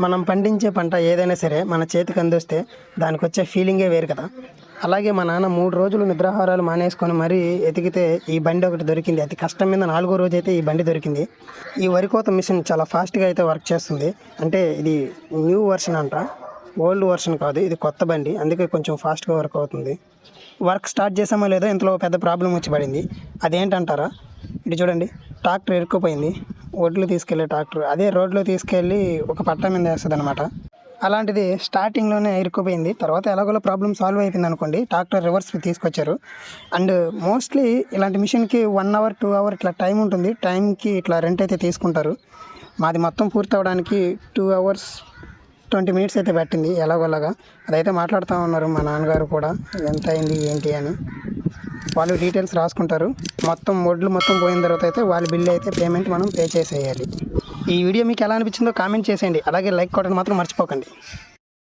మనం పండించే పంట ఏదైనా సరే మన చేతికి అందిస్తే దానికి వచ్చే ఫీలింగే వేరు కదా. అలాగే మా నాన్న మూడు రోజులు నిద్రాహారాలు మానేసుకొని మరీ ఎతికితే ఈ బండి ఒకటి దొరికింది. అతి కష్టం మీద నాలుగో రోజు అయితే ఈ బండి దొరికింది. ఈ వరి కోత మిషన్ చాలా ఫాస్ట్గా అయితే వర్క్ చేస్తుంది. అంటే ఇది న్యూ వర్షన్ అంట. ఓల్డ్ వర్షన్ కాదు ఇది కొత్త బండి. అందుకే కొంచెం ఫాస్ట్గా వర్క్ అవుతుంది. వర్క్ స్టార్ట్ చేసామో లేదో ఇంతలో పెద్ద ప్రాబ్లం వచ్చి పడింది. అదేంటంటారా? ఇటు చూడండి. ట్రాక్టర్ ఇరుక్కుపోయింది. ఒడ్లు తీసుకెళ్ళే ట్రాక్టర్. అదే రోడ్లో తీసుకెళ్ళి ఒక పట్ట మీద వేస్తుంది అనమాట అలాంటిది స్టార్టింగ్లోనే ఇరుక్కుపోయింది. తర్వాత ఎలాగోలా ప్రాబ్లం సాల్వ్ అయిపోయింది అనుకోండి ట్రాక్టర్ రివర్స్ తీసుకొచ్చారు. అండ్ మోస్ట్లీ ఇలాంటి మిషన్కి వన్ అవర్ టూ అవర్ ఇట్లా టైం ఉంటుంది. టైంకి ఇట్లా రెంట్ అయితే తీసుకుంటారు. మాది మొత్తం పూర్తి అవ్వడానికి టూ అవర్స్ ట్వంటీ మినిట్స్ అయితే పట్టింది ఎలాగోలాగా. అదైతే మాట్లాడుతూ ఉన్నారు మా నాన్నగారు కూడా. ఎంత అయింది ఏంటి అని. వాళ్ళు డీటెయిల్స్ రాసుకుంటారు. మొత్తం వడ్లు మొత్తం పోయిన తర్వాత అయితే వాళ్ళ బిల్ అయితే పేమెంట్ మనం పే చేసేయాలి. ఈ వీడియో మీకు ఎలా అనిపించిందో కామెంట్ చేసేయండి. అలాగే లైక్ కొట్టడం మాత్రం మర్చిపోకండి.